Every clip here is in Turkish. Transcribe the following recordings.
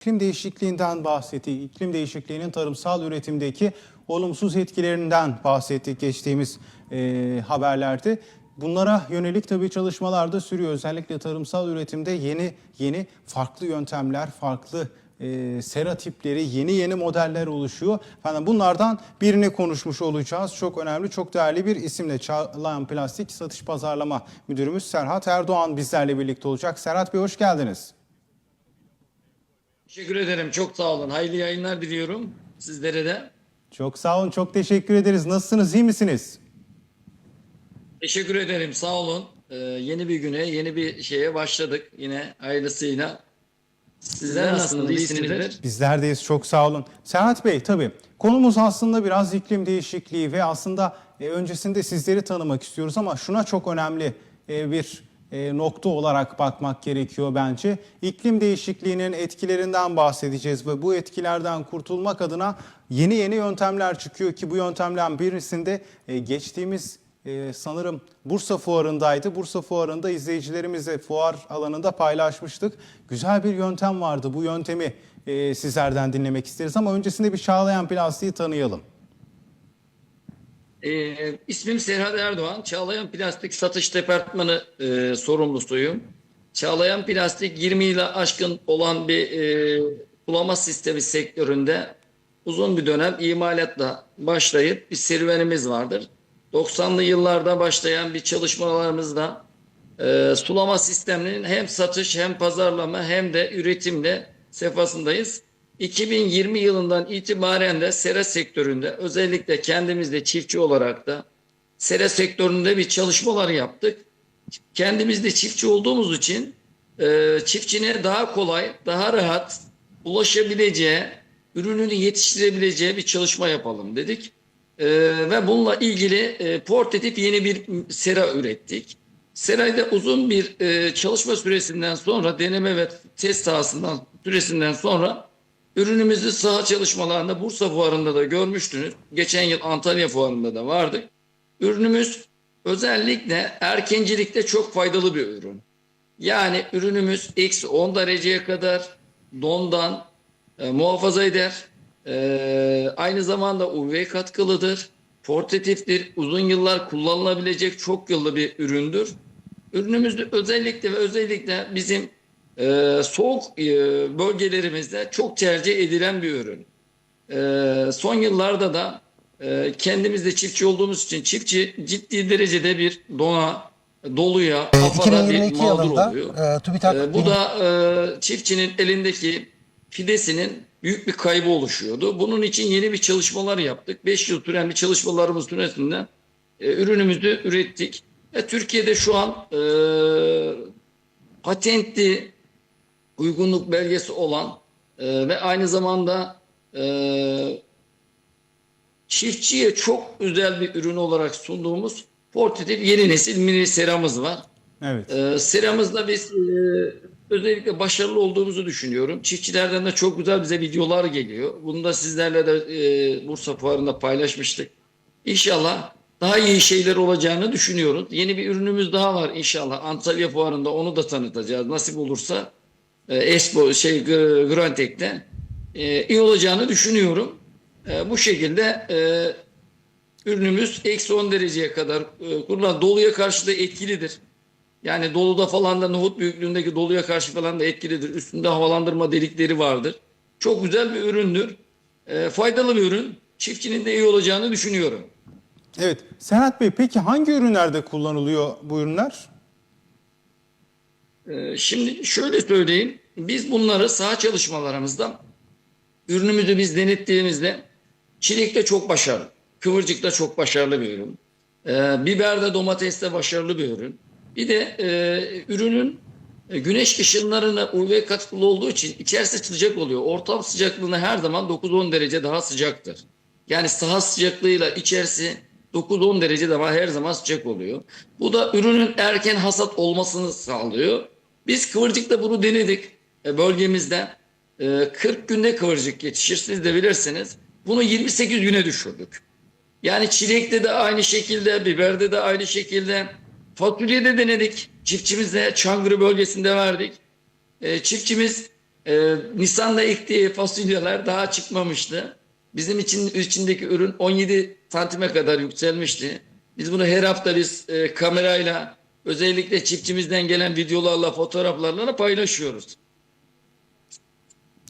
İklim değişikliğinden bahsettik. İklim değişikliğinin tarımsal üretimdeki olumsuz etkilerinden bahsettik geçtiğimiz e, haberlerde. Bunlara yönelik tabii çalışmalar da sürüyor. Özellikle tarımsal üretimde yeni yeni farklı yöntemler, farklı e, sera tipleri, yeni yeni modeller oluşuyor. Efendim bunlardan birini konuşmuş olacağız. Çok önemli, çok değerli bir isimle Çağlayan Plastik Satış Pazarlama Müdürümüz Serhat Erdoğan bizlerle birlikte olacak. Serhat Bey hoş geldiniz. Teşekkür ederim. Çok sağ olun. Hayırlı yayınlar diliyorum sizlere de. Çok sağ olun, çok teşekkür ederiz. Nasılsınız, iyi misiniz? Teşekkür ederim. Sağ olun. Ee, yeni bir güne, yeni bir şeye başladık. Yine hayırlısıyla. Sizler nasılsınız? İyisinizdir. Bizlerdeyiz, çok sağ olun. Serhat Bey, tabii konumuz aslında biraz iklim değişikliği ve aslında e, öncesinde sizleri tanımak istiyoruz ama şuna çok önemli e, bir nokta olarak bakmak gerekiyor bence. İklim değişikliğinin etkilerinden bahsedeceğiz ve bu etkilerden kurtulmak adına yeni yeni yöntemler çıkıyor ki bu yöntemlerden birisinde e, geçtiğimiz e, sanırım Bursa Fuarı'ndaydı. Bursa Fuarı'nda izleyicilerimizle fuar alanında paylaşmıştık. Güzel bir yöntem vardı. Bu yöntemi e, sizlerden dinlemek isteriz ama öncesinde bir Çağlayan Plastik'i tanıyalım. Ee, ismim Serhat Erdoğan. Çağlayan Plastik Satış Departmanı e, sorumlusuyum. Çağlayan Plastik 20 yıla aşkın olan bir e, sulama sistemi sektöründe uzun bir dönem imalatla başlayıp bir serüvenimiz vardır. 90'lı yıllarda başlayan bir çalışmalarımızda e, sulama sisteminin hem satış hem pazarlama hem de üretimle sefasındayız. 2020 yılından itibaren de sera sektöründe özellikle kendimizde çiftçi olarak da sera sektöründe bir çalışmalar yaptık. Kendimiz de çiftçi olduğumuz için e, çiftçine daha kolay, daha rahat ulaşabileceği, ürününü yetiştirebileceği bir çalışma yapalım dedik. E, ve bununla ilgili e, portatif yeni bir sera ürettik. Serayda uzun bir e, çalışma süresinden sonra deneme ve test sahasından süresinden sonra ürünümüzü saha çalışmalarında Bursa Fuarı'nda da görmüştünüz. Geçen yıl Antalya Fuarı'nda da vardık. Ürünümüz özellikle erkencilikte çok faydalı bir ürün. Yani ürünümüz eksi 10 dereceye kadar dondan e, muhafaza eder. E, aynı zamanda UV katkılıdır. Portatiftir. Uzun yıllar kullanılabilecek çok yıllı bir üründür. Ürünümüzde özellikle ve özellikle bizim e, soğuk e, bölgelerimizde çok tercih edilen bir ürün. E, son yıllarda da e, kendimiz de çiftçi olduğumuz için çiftçi ciddi derecede bir dona, doluya, afara bir 2022 mağdur yılında oluyor. e, TÜBİTAK E, bu da e, çiftçinin elindeki fidesinin büyük bir kaybı oluşuyordu. Bunun için yeni bir çalışmalar yaptık. 5 yıl süren bir çalışmalarımız süresinde e, ürünümüzü ürettik. E, Türkiye'de şu an e, patentli uygunluk belgesi olan e, ve aynı zamanda e, çiftçiye çok özel bir ürün olarak sunduğumuz portatif yeni nesil mini seramız var. Evet. E, seramızda biz e, özellikle başarılı olduğumuzu düşünüyorum. Çiftçilerden de çok güzel bize videolar geliyor. Bunu da sizlerle de e, Bursa Fuarı'nda paylaşmıştık. İnşallah daha iyi şeyler olacağını düşünüyoruz. Yeni bir ürünümüz daha var inşallah. Antalya Fuarı'nda onu da tanıtacağız. Nasip olursa e, Espo şey Gr- Grantek'te e, iyi olacağını düşünüyorum. E, bu şekilde e, ürünümüz eksi 10 dereceye kadar e, kurulan doluya karşı da etkilidir. Yani doluda falan da nohut büyüklüğündeki doluya karşı falan da etkilidir. Üstünde havalandırma delikleri vardır. Çok güzel bir üründür. E, faydalı bir ürün. Çiftçinin de iyi olacağını düşünüyorum. Evet. Serhat Bey peki hangi ürünlerde kullanılıyor bu ürünler? Ee, Şimdi şöyle söyleyeyim. Biz bunları saha çalışmalarımızda ürünümüzü biz denettiğimizde çilekte çok başarılı. Kıvırcıkta çok başarılı bir ürün. Ee, biberde domateste başarılı bir ürün. Bir de e, ürünün e, güneş ışınlarına UV katkılı olduğu için içerisi sıcak oluyor. Ortam sıcaklığına her zaman 9-10 derece daha sıcaktır. Yani saha sıcaklığıyla içerisi 9-10 derece daha her zaman sıcak oluyor. Bu da ürünün erken hasat olmasını sağlıyor. Biz kıvırcıkta bunu denedik e, bölgemizde. E, 40 günde kıvırcık yetişir siz de bilirsiniz. Bunu 28 güne düşürdük. Yani çilekte de aynı şekilde, biberde de aynı şekilde. Fasulyede denedik. Çiftçimizle Çankırı bölgesinde verdik. E, çiftçimiz Nisan'da ektiği fasulyeler daha çıkmamıştı. Bizim için içindeki ürün 17 santime kadar yükselmişti. Biz bunu her hafta biz e, kamerayla özellikle çiftçimizden gelen videolarla fotoğraflarla paylaşıyoruz.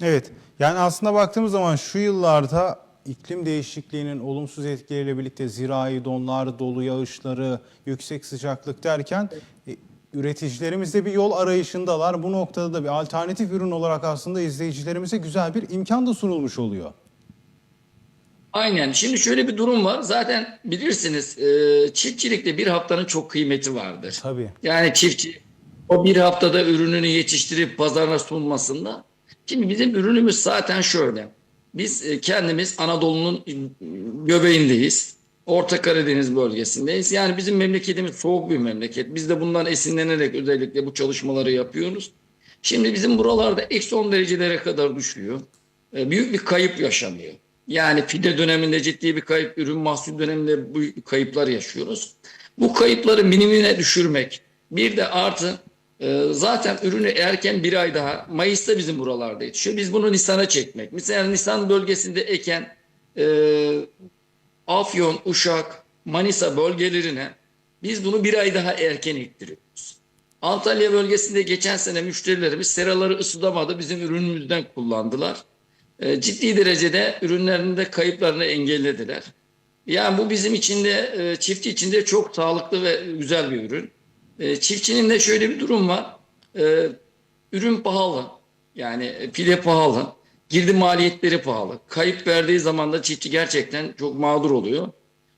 Evet. Yani aslında baktığımız zaman şu yıllarda iklim değişikliğinin olumsuz etkileriyle birlikte zirai donlar, dolu yağışları, yüksek sıcaklık derken e, üreticilerimiz de bir yol arayışındalar. Bu noktada da bir alternatif ürün olarak aslında izleyicilerimize güzel bir imkan da sunulmuş oluyor. Aynen. Şimdi şöyle bir durum var. Zaten bilirsiniz e, çiftçilikte bir haftanın çok kıymeti vardır. Tabii. Yani çiftçi o bir haftada ürününü yetiştirip pazarına sunmasında. Şimdi bizim ürünümüz zaten şöyle. Biz e, kendimiz Anadolu'nun göbeğindeyiz. Orta Karadeniz bölgesindeyiz. Yani bizim memleketimiz soğuk bir memleket. Biz de bundan esinlenerek özellikle bu çalışmaları yapıyoruz. Şimdi bizim buralarda eksi 10 derecelere kadar düşüyor. E, Büyük bir kayıp yaşanıyor. Yani fide döneminde ciddi bir kayıp, ürün mahsul döneminde büyük kayıplar yaşıyoruz. Bu kayıpları minimine düşürmek. Bir de artı e, zaten ürünü erken bir ay daha Mayıs'ta bizim buralarda yetişiyor. Biz bunu Nisan'a çekmek. Mesela Nisan bölgesinde eken e, Afyon, Uşak, Manisa bölgelerine biz bunu bir ay daha erken ittiriyoruz. Antalya bölgesinde geçen sene müşterilerimiz seraları ısıtamadı. Bizim ürünümüzden kullandılar. E, ciddi derecede ürünlerinde kayıplarını engellediler. Yani bu bizim için de e, çiftçi için de çok sağlıklı ve güzel bir ürün. E, çiftçinin de şöyle bir durum var. E, ürün pahalı. Yani pile pahalı. Girdi maliyetleri pahalı. Kayıp verdiği zaman da çiftçi gerçekten çok mağdur oluyor.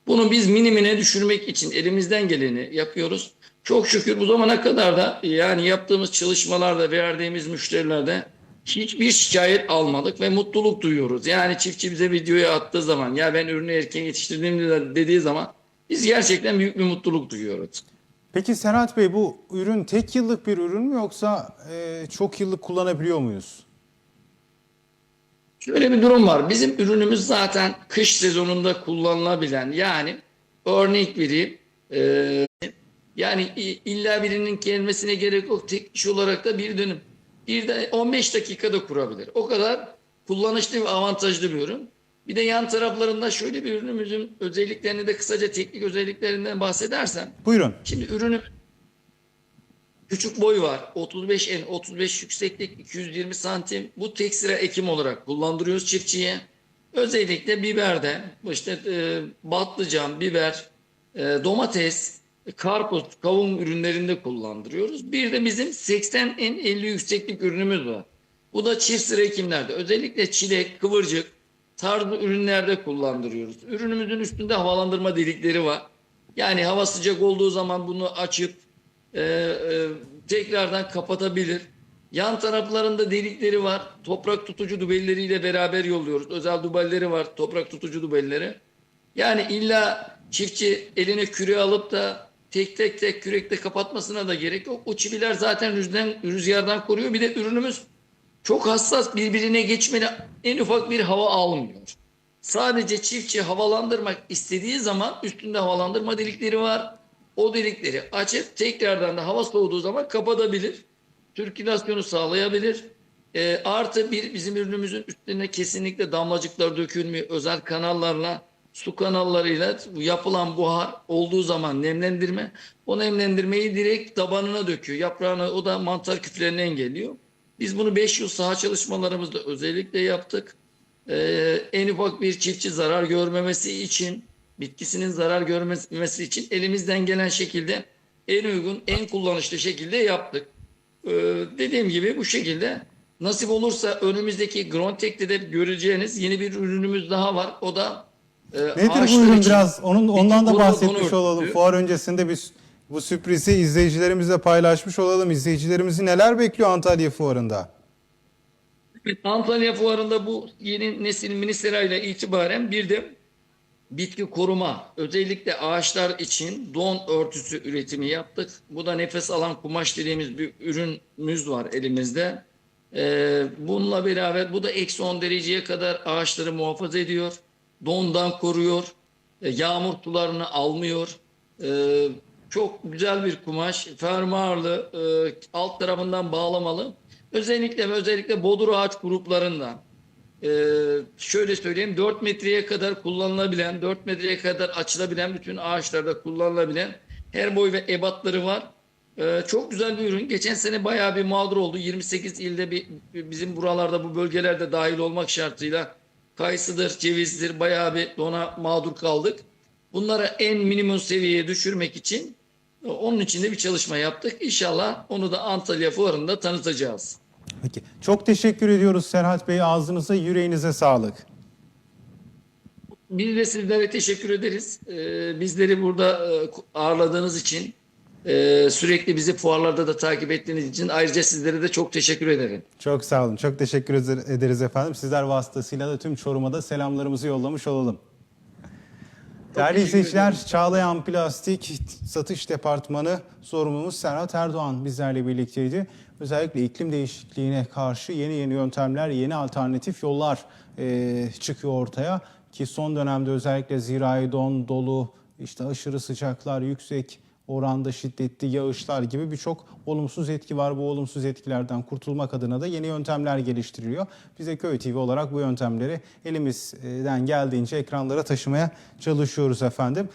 Bunu biz minimine düşürmek için elimizden geleni yapıyoruz. Çok şükür bu zamana kadar da yani yaptığımız çalışmalarda verdiğimiz müşterilerde hiçbir şikayet almadık ve mutluluk duyuyoruz. Yani çiftçi bize videoya attığı zaman ya ben ürünü erken yetiştirdim dediği zaman biz gerçekten büyük bir mutluluk duyuyoruz. Peki Serhat Bey bu ürün tek yıllık bir ürün mü yoksa e, çok yıllık kullanabiliyor muyuz? Şöyle bir durum var. Bizim ürünümüz zaten kış sezonunda kullanılabilen yani örnek vereyim. e, yani illa birinin gelmesine gerek yok. Tek kişi olarak da bir dönüm. Bir de 15 dakikada kurabilir. O kadar kullanışlı ve avantajlı bir ürün. Bir de yan taraflarında şöyle bir ürünümüzün özelliklerini de kısaca teknik özelliklerinden bahsedersem. Buyurun. Şimdi ürünün küçük boy var. 35 en 35 yükseklik 220 santim. Bu tek sıra ekim olarak kullandırıyoruz çiftçiye. Özellikle biberde işte e, patlıcan, biber, e, domates, karpuz, kavun ürünlerinde kullandırıyoruz. Bir de bizim 80 en 50 yükseklik ürünümüz var. Bu da çift sıra ekimlerde. Özellikle çilek, kıvırcık tarzı ürünlerde kullandırıyoruz. Ürünümüzün üstünde havalandırma delikleri var. Yani hava sıcak olduğu zaman bunu açıp e, e, tekrardan kapatabilir. Yan taraflarında delikleri var. Toprak tutucu dubelleriyle beraber yolluyoruz. Özel dubelleri var. Toprak tutucu dubelleri. Yani illa çiftçi eline küre alıp da tek tek tek kürekle kapatmasına da gerek yok. O çiviler zaten rüzgardan, rüzgardan koruyor. Bir de ürünümüz çok hassas birbirine geçmeli en ufak bir hava almıyor. Sadece çiftçi havalandırmak istediği zaman üstünde havalandırma delikleri var. O delikleri açıp tekrardan da hava soğuduğu zaman kapatabilir. Sirkülasyonu sağlayabilir. E, artı bir bizim ürünümüzün üstüne kesinlikle damlacıklar dökülmüyor. Özel kanallarla su kanallarıyla yapılan buhar olduğu zaman nemlendirme o nemlendirmeyi direkt tabanına döküyor. Yaprağını o da mantar küflerini engelliyor. Biz bunu 5 yıl saha çalışmalarımızda özellikle yaptık. Ee, en ufak bir çiftçi zarar görmemesi için, bitkisinin zarar görmemesi için elimizden gelen şekilde en uygun, en kullanışlı şekilde yaptık. Ee, dediğim gibi bu şekilde nasip olursa önümüzdeki Grontek'te de göreceğiniz yeni bir ürünümüz daha var. O da e, Nedir bu ürün için biraz onun ondan da bahsetmiş olalım. örtüsü. Fuar öncesinde biz bu sürprizi izleyicilerimizle paylaşmış olalım. İzleyicilerimizi neler bekliyor Antalya Fuarı'nda? Antalya Fuarı'nda bu yeni nesil mini serayla itibaren bir de bitki koruma özellikle ağaçlar için don örtüsü üretimi yaptık. Bu da nefes alan kumaş dediğimiz bir ürünümüz var elimizde. Ee, bununla beraber bu da eksi 10 dereceye kadar ağaçları muhafaza ediyor. Dondan koruyor. e, yağmur sularını almıyor. Ee, çok güzel bir kumaş. Fermuarlı, e, alt tarafından bağlamalı. Özellikle özellikle bodur ağaç gruplarında e, şöyle söyleyeyim 4 metreye kadar kullanılabilen, 4 metreye kadar açılabilen bütün ağaçlarda kullanılabilen her boy ve ebatları var. E, çok güzel bir ürün. Geçen sene bayağı bir mağdur oldu. 28 ilde bir bizim buralarda bu bölgelerde dahil olmak şartıyla kayısıdır, cevizdir bayağı bir dona mağdur kaldık. Bunları en minimum seviyeye düşürmek için e, onun için de bir çalışma yaptık. İnşallah onu da Antalya Fuarı'nda tanıtacağız. Peki. Çok teşekkür ediyoruz Serhat Bey. Ağzınıza, yüreğinize sağlık. Biz de sizlere teşekkür ederiz. Ee, bizleri burada e, ağırladığınız için, e, sürekli bizi fuarlarda da takip ettiğiniz için ayrıca sizlere de çok teşekkür ederim. Çok sağ olun. Çok teşekkür eder- ederiz efendim. Sizler vasıtasıyla da tüm Çorum'a da selamlarımızı yollamış olalım. Değerli izleyiciler, Çağlayan Plastik Satış Departmanı sorumlumuz Serhat Erdoğan bizlerle birlikteydi. Özellikle iklim değişikliğine karşı yeni yeni yöntemler, yeni alternatif yollar e, çıkıyor ortaya. Ki son dönemde özellikle zirai don, dolu, işte aşırı sıcaklar, yüksek oranda şiddetli yağışlar gibi birçok olumsuz etki var. Bu olumsuz etkilerden kurtulmak adına da yeni yöntemler geliştiriliyor. Biz de Köy TV olarak bu yöntemleri elimizden geldiğince ekranlara taşımaya çalışıyoruz efendim.